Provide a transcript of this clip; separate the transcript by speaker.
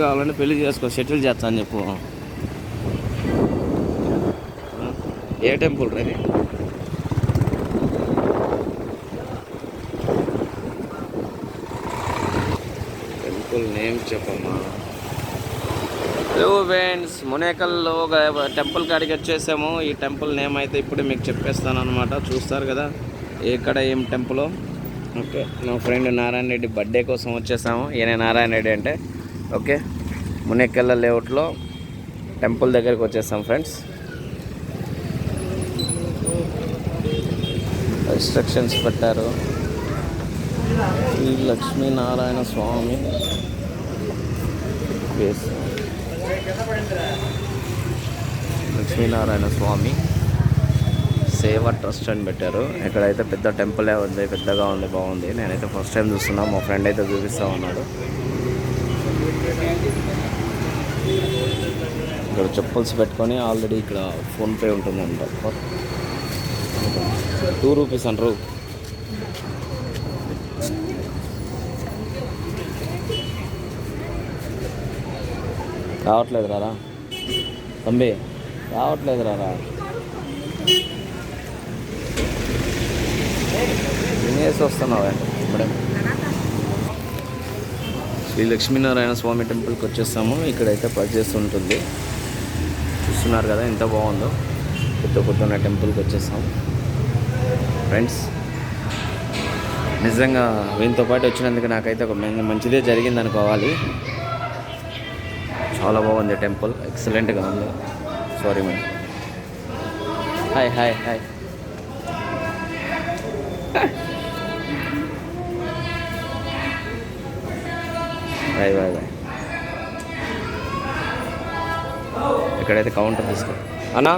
Speaker 1: కావాలంటే పెళ్ళి చేసుకో సెటిల్ చేస్తా అని చెప్పు. ఏ టెంపుల్ రేది టెంపుల్ నేమ్ చెప్పమ్మా. హలో ఫ్రెండ్స్ మునేకల్లో ఒక టెంపుల్ కాడికి వచ్చేసాము. ఈ టెంపుల్ నేమ్ అయితే ఇప్పుడు మీకు చెప్పేస్తాను అనమాట చూస్తారు కదా ఎక్కడ ఏం టెంపుల్. ఓకే మా ఫ్రెండ్ నారాయణ రెడ్డి బర్త్డే కోసం వచ్చేసాము. ఈయన నారాయణ రెడ్డి అంటే. ఓకే? మునేకెళ్ళ లేఅవుట్లో టెంపుల్ దగ్గరికి వచ్చేసాం ఫ్రెండ్స్. ఇన్స్ట్రక్షన్స్ పెట్టారు. ఈ లక్ష్మీనారాయణ స్వామి. లక్ష్మీనారాయణ స్వామి. సేవ ట్రస్ట్ అని పెట్టారు. ఇక్కడైతే పెద్ద టెంపులే ఉంది పెద్దగా ఉంది బాగుంది. నేనైతే ఫస్ట్ టైం చూస్తున్నా. మా ఫ్రెండ్ అయితే చూపిస్తా ఉన్నాడు. ఇక్కడ చెప్పుల్స్ పెట్టుకొని ఆల్రెడీ ఇక్కడ ఫోన్పే ఉంటుందంట. టూ రూపీస్ అంటారు. రావట్లేదు రారా? తంబి రావట్లేదు రారా? తినేసి వస్తున్నావా? ఇప్పుడే. శ్రీ లక్ష్మీనారాయణ స్వామి టెంపుల్కి వచ్చేస్తాము ఇక్కడైతే పర్చేస్ ఉంటుంది. చూస్తున్నారు కదా ఎంత బాగుందో. కొత్త కొత్త టెంపుల్కి వచ్చేసాం. ఫ్రెండ్స్ నిజంగా వీళ్ళతో పాటు వచ్చినందుకు నాకైతే ఒక మంచిదే జరిగింది అనుకోవాలి. చాలా బాగుంది టెంపుల్ ఎక్సలెంట్గా ఉంది. Sorry madam hi hi hi bye bye bye ఇక్కడైతే కౌంటర్ తీసుకో అన్నా?